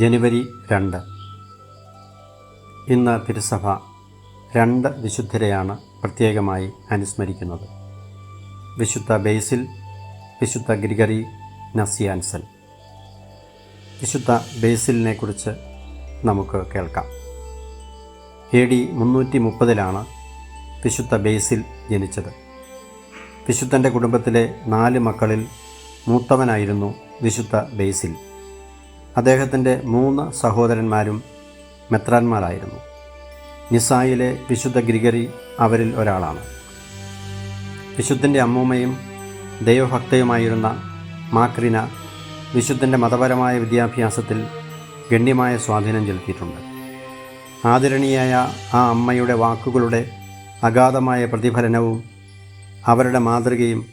ജനുവരി രണ്ട്. ഇന്ന് തിരുസഭ രണ്ട് വിശുദ്ധരെയാണ് പ്രത്യേകമായി അനുസ്മരിക്കുന്നത്. വിശുദ്ധ ബേസിൽ വിശുദ്ധ ഗ്രിഗറി നസിയാൻസൽ. വിശുദ്ധ ബേസിലിനെ കുറിച്ച് നമുക്ക് കേൾക്കാം. എ ഡി മുന്നൂറ്റി മുപ്പതിലാണ് വിശുദ്ധ ബേസിൽ ജനിച്ചത്. വിശുദ്ധന്റെ കുടുംബത്തിലെ നാല് മക്കളിൽ മൂത്തവനായിരുന്നു വിശുദ്ധ ബേസിൽ അദ്ദേഹത്തിന്റെ മൂന്ന് സഹോദരന്മാരും മെത്രാന്മാരായിരുന്നു. നിസായിലെ വിശുദ്ധ ഗ്രിഗറി അവരിൽ ഒരാളാണ്. വിശുദ്ധന്റെ അമ്മൂമ്മയും ദൈവഭക്തയുമായിരുന്ന മാക്രിന വിശുദ്ധന്റെ മതപരമായ വിദ്യാഭ്യാസത്തിൽ ഗണ്യമായ സ്വാധീനം ചെലുത്തിയിട്ടുണ്ട്. ആദരണീയായ ആ അമ്മയുടെ വാക്കുകളുടെ അഗാധമായ പ്രതിഫലനവും അവരുടെ മാതൃകയും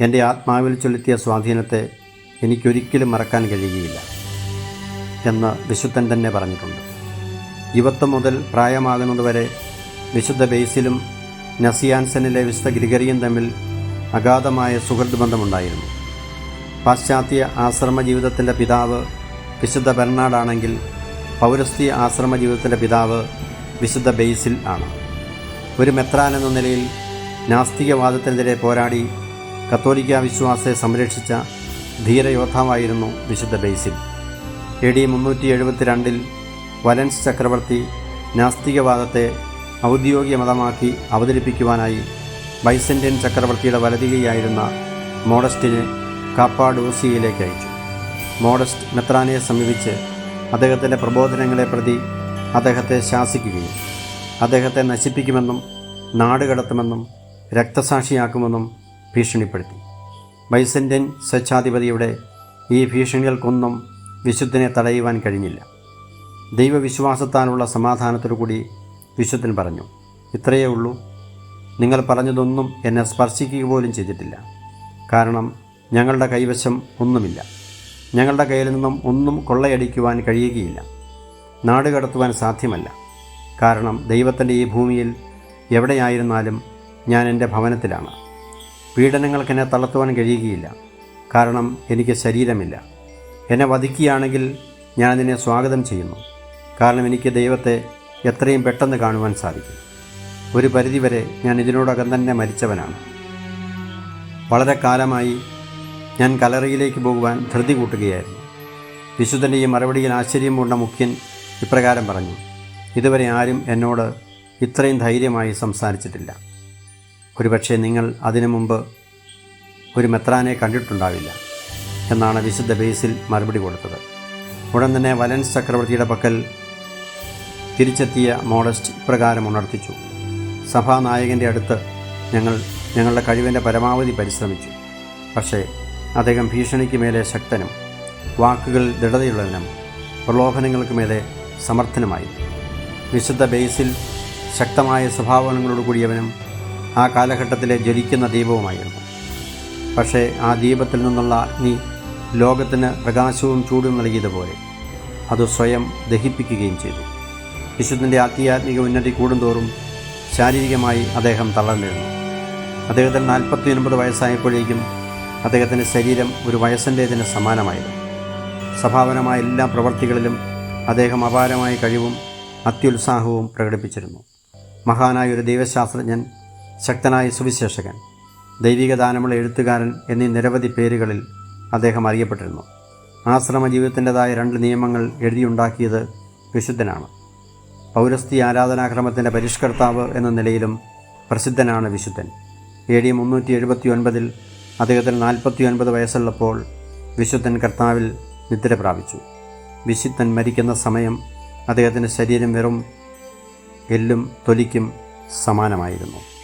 എന്റെ ആത്മാവിൽ ചെലുത്തിയ സ്വാധീനത്തെ എനിക്കൊരിക്കലും മറക്കാൻ കഴിയുകയില്ല. എന്ന് വിശുദ്ധൻ തന്നെ പറഞ്ഞിട്ടുണ്ട്. യുവത്വം മുതൽ പ്രായമാകുന്നതുവരെ വിശുദ്ധ ബേസിലും നസിയാൻസനിലെ വിശുദ്ധ ഗ്രിഗറിയും തമ്മിൽ അഗാധമായ സുഹൃത്ത് ബന്ധമുണ്ടായിരുന്നു. പാശ്ചാത്യ ആശ്രമ ജീവിതത്തിന്റെ പിതാവ് വിശുദ്ധ ബെർണാഡാണെങ്കിൽ പൗരസ്ത്യ ആശ്രമ ജീവിതത്തിന്റെ പിതാവ് വിശുദ്ധ ബേസിൽ ആണ്. ഒരു മെത്രാൻ എന്ന നിലയിൽ നാസ്തികവാദത്തിനെതിരെ പോരാടി കത്തോലിക്ക വിശ്വാസത്തെ സംരക്ഷിച്ച ധീരയോദ്ധാവായിരുന്നു വിശുദ്ധ ബേസിൽ എ ഡി മുന്നൂറ്റി എഴുപത്തിരണ്ടിൽ വലൻസ് ചക്രവർത്തി നാസ്തികവാദത്തെ ഔദ്യോഗിക മതമാക്കി അവതരിപ്പിക്കുവാനായി ബൈസന്റൈൻ ചക്രവർത്തിയുടെ വലതികയായിരുന്ന മോഡസ്റ്റിനെ കാപ്പാഡോസിയയിലേക്ക് അയച്ചു. മോഡസ്റ്റ് മെത്രാനയെ സമീപിച്ച് അദ്ദേഹത്തിന്റെ പ്രബോധനങ്ങളെ പ്രതി അദ്ദേഹത്തെ ശാസിക്കുകയും അദ്ദേഹത്തെ നശിപ്പിക്കുമെന്നും നാടുകടത്തുമെന്നും രക്തസാക്ഷിയാക്കുമെന്നും ഭീഷണിപ്പെടുത്തി. ബൈസന്റൈൻ സ്വച്ഛാധിപതിയുടെ ഈ ഭീഷണികൾക്കൊന്നും വിശുദ്ധനെ തടയുവാൻ കഴിഞ്ഞില്ല. ദൈവവിശ്വാസത്താലുള്ള സമാധാനത്തോടു കൂടി വിശുദ്ധൻ പറഞ്ഞു ഇത്രയേ ഉള്ളൂ. നിങ്ങൾ പറഞ്ഞതൊന്നും എന്നെ സ്പർശിക്കുക പോലും ചെയ്തിട്ടില്ല. കാരണം ഞങ്ങളുടെ കൈവശം ഒന്നുമില്ല. ഞങ്ങളുടെ കയ്യിൽ നിന്നും ഒന്നും കൊള്ളയടിക്കുവാൻ കഴിയുകയില്ല. നാട് കടത്തുവാൻ സാധ്യമല്ല. കാരണം ദൈവത്തിന്റെ ഈ ഭൂമിയിൽ എവിടെയായിരുന്നാലും ഞാൻ എന്റെ ഭവനത്തിലാണ്. പീഡനങ്ങൾക്ക് എന്നെ തളർത്തുവാൻ കഴിയുകയില്ല. കാരണം എനിക്ക് ശരീരമില്ല. എന്നെ വധിക്കുകയാണെങ്കിൽ ഞാൻ അതിനെ സ്വാഗതം ചെയ്യുന്നു. കാരണം എനിക്ക് ദൈവത്തെ എത്രയും പെട്ടെന്ന് കാണുവാൻ സാധിക്കും. ഒരു പരിധിവരെ ഞാൻ ഇതിനോടകം തന്നെ മരിച്ചവനാണ്. വളരെ കാലമായി ഞാൻ കലറിയിലേക്ക് പോകുവാൻ ധൃതി കൂട്ടുകയായിരുന്നു. വിശുദ്ധന്റെ ഈ മറുപടിയിൽ ആശ്ചര്യം കൊണ്ട മുഖ്യൻ ഇപ്രകാരം പറഞ്ഞു ഇതുവരെ ആരും എന്നോട് ഇത്രയും ധൈര്യമായി സംസാരിച്ചിട്ടില്ല. ഒരുപക്ഷെ നിങ്ങൾ അതിനു മുമ്പ് ഒരു മെത്രാനെ കണ്ടിട്ടുണ്ടാവില്ല. എന്നാണ് വിശുദ്ധ ബേസിൽ മറുപടി കൊടുത്തത്. ഉടൻ തന്നെ വലൻസ് ചക്രവർത്തിയുടെ പക്കൽ തിരിച്ചെത്തിയ മോഡസ്റ്റ് ഇപ്രകാരം ഉണർത്തിച്ചു. സഭാനായകന്റെ അടുത്ത് ഞങ്ങൾ ഞങ്ങളുടെ കഴിവിന്റെ പരമാവധി പരിശ്രമിച്ചു. പക്ഷേ അദ്ദേഹം ഭീഷണിക്ക് മേലെ ശക്തനും വാക്കുകൾ ദൃഢതയുള്ളവനും പ്രലോഭനങ്ങൾക്ക് മേലെ സമർത്ഥനുമായി. വിശുദ്ധ ബേസിൽ ശക്തമായ സ്വഭാവങ്ങളോട് കൂടിയവനും ആ കാലഘട്ടത്തിലെ ജ്വലിക്കുന്ന ദീപവുമായിരുന്നു പക്ഷേ ആ ദീപത്തിൽ നിന്നുള്ള അഗ്നി ലോകത്തിന് പ്രകാശവും ചൂടും നൽകിയതുപോലെ അത് സ്വയം ദഹിപ്പിക്കുകയും ചെയ്തു. വിശുദ്ധന്റെ ആധ്യാത്മിക ഉന്നതി കൂടുന്തോറും ശാരീരികമായി അദ്ദേഹം തളർന്നിരുന്നു. അദ്ദേഹത്തിന് നാൽപ്പത്തി ഒൻപത് വയസ്സായപ്പോഴേക്കും അദ്ദേഹത്തിന്റെ ശരീരം ഒരു വയസ്സിന്റേതിന് സമാനമായിരുന്നു. സഭാപരമായ എല്ലാ പ്രവർത്തികളിലും അദ്ദേഹം അപാരമായ കഴിവും അത്യുത്സാഹവും പ്രകടിപ്പിച്ചിരുന്നു. മഹാനായ ഒരു ദൈവശാസ്ത്രജ്ഞൻ ശക്തനായ സുവിശേഷകൻ ദൈവിക ദാനമുള്ള എഴുത്തുകാരൻ എന്നീ നിരവധി പേരുകളിൽ അദ്ദേഹം അറിയപ്പെട്ടിരുന്നു. ആശ്രമ ജീവിതത്തിന്റെതായ രണ്ട് നിയമങ്ങൾ എഴുതിയുണ്ടാക്കിയത് വിശുദ്ധനാണ്. പൗരസ്തി ആരാധനാക്രമത്തിന്റെ പരിഷ്കർത്താവ് എന്ന നിലയിലും പ്രസിദ്ധനാണ് വിശുദ്ധൻ. എ ഡി മുന്നൂറ്റി എഴുപത്തി ഒൻപതിൽ അദ്ദേഹത്തിന് നാൽപ്പത്തി ഒൻപത് വയസ്സുള്ളപ്പോൾ വിശുദ്ധൻ കർത്താവിൽ നിദ്ര പ്രാപിച്ചു. വിശുദ്ധൻ മരിക്കുന്ന സമയം അദ്ദേഹത്തിന്റെ ശരീരം വെറും എല്ലും തൊലിക്കും സമാനമായിരുന്നു.